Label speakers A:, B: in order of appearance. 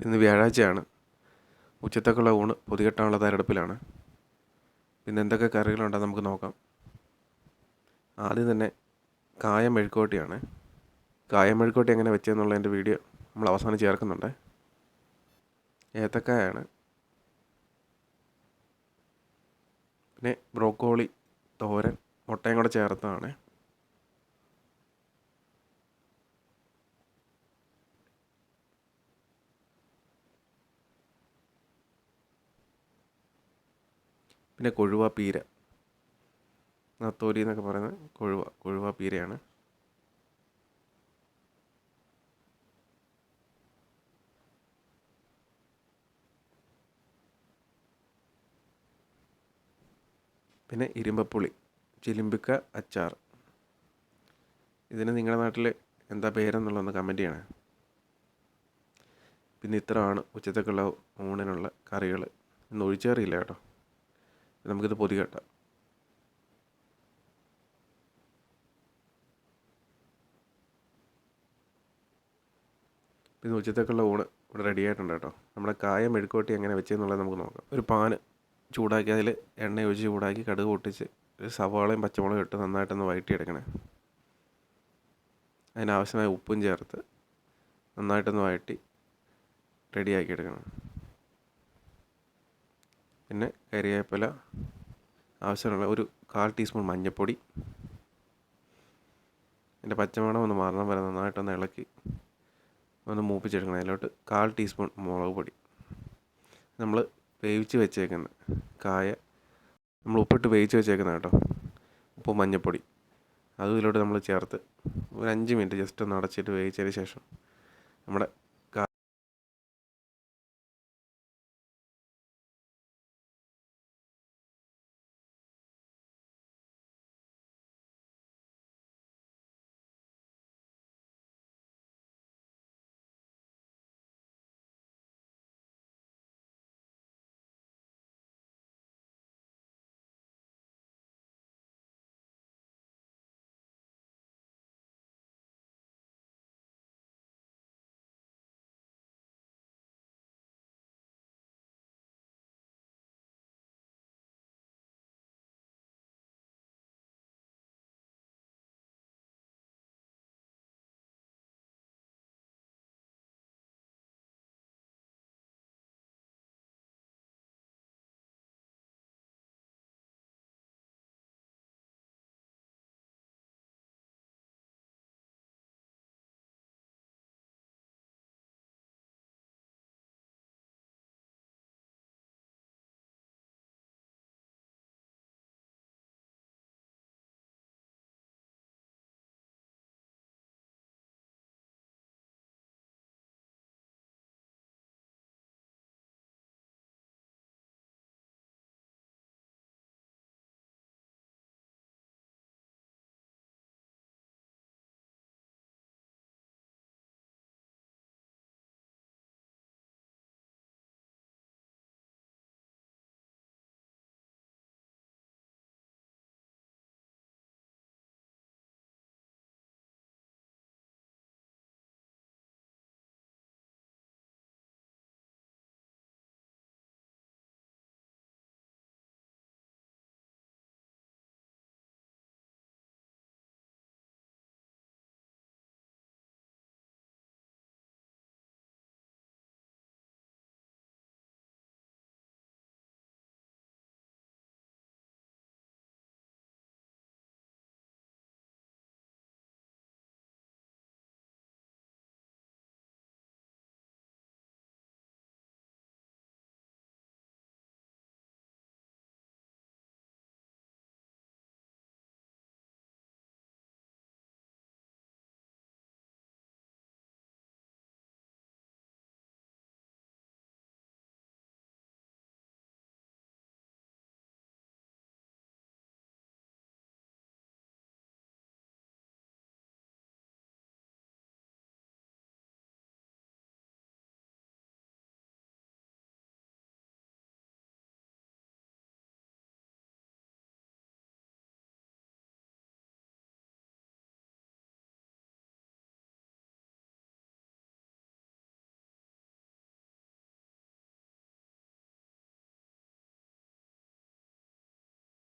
A: ഇന്ന് വ്യാഴാഴ്ചയാണ്. ഉച്ചത്തേക്കുള്ള ഊണ് പൊതികെട്ടാനുള്ള തയ്യാറെടുപ്പിലാണ്. പിന്നെ എന്തൊക്കെ കറികളുണ്ടെന്ന് നമുക്ക് നോക്കാം. ആദ്യം തന്നെ കായം മെഴുക്കോട്ടിയാണ് കായം മെഴുക്കോട്ടി എങ്ങനെ വെച്ചതെന്നുള്ളതിന്റെ വീഡിയോ നമ്മൾ അവസാനം ചേർക്കുന്നുണ്ട്. ഏത്തക്കായാണ്. പിന്നെ ബ്രോക്കോളി തോരൻ മുട്ടയും കൂടെ ചേർത്തതാണ് പിന്നെ കൊഴുവ പീര. നത്തോലി എന്നൊക്കെ പറയുന്നത് കൊഴുവ കൊഴുവ പീരയാണ്. പിന്നെ ഇരുമ്പപ്പുളി ചിലിമ്പിക്ക അച്ചാർ. ഇതിന് നിങ്ങളുടെ നാട്ടിൽ എന്താ പേരെന്നുള്ളതൊന്ന് കമന്റ് ചെയ്യണേ. പിന്നെ ഇത്രയാണ് ഉച്ചത്തേക്കുള്ള ഊണിനുള്ള കറികൾ ഇന്ന് ഒഴിച്ചേറിയില്ല കേട്ടോ. നമുക്കിത് പൊതികെട്ടാം. പിന്നെ ഉച്ചത്തേക്കുള്ള ഊണ് ഇവിടെ റെഡി ആയിട്ടുണ്ട് കേട്ടോ. നമ്മുടെ കായ മെഴുക്കോട്ടി എങ്ങനെ വെച്ചെന്നുള്ളത് നമുക്ക് നോക്കാം. ഒരു പാന് ചൂടാക്കി അതിൽ എണ്ണ ഒഴിച്ച് ചൂടാക്കി കടുക് പൊട്ടിച്ച് ഒരു സവാളയും പച്ചമുളകും ഇട്ട് നന്നായിട്ടൊന്ന് വഴറ്റിയെടുക്കണേ അതിനാവശ്യമായ ഉപ്പും ചേർത്ത് നന്നായിട്ടൊന്ന് വഴറ്റി റെഡിയാക്കി എടുക്കണം പിന്നെ കരിവേപ്പില ആവശ്യമുള്ള ഒരു കാൽ ടീസ്പൂൺ മഞ്ഞൾപ്പൊടി എന്റെ പച്ചമണം ഒന്ന് മാറണം വരെ നന്നായിട്ടൊന്ന് ഇളക്കി ഒന്ന് മൂപ്പിച്ചെടുക്കണം അതിലോട്ട് കാൽ ടീസ്പൂൺ മുളക് പൊടി. നമ്മൾ വേവിച്ച് വെച്ചേക്കുന്ന കായ നമ്മൾ ഉപ്പിട്ട് വേവിച്ച് വെച്ചേക്കുന്ന കേട്ടോ ഉപ്പ് മഞ്ഞൾപ്പൊടി അതും ഇതിലോട്ട് നമ്മൾ ചേർത്ത് ഒരു അഞ്ച് മിനിറ്റ് ജസ്റ്റ് ഒന്ന് അടച്ചിട്ട് വേവിച്ചതിന് ശേഷം നമ്മുടെ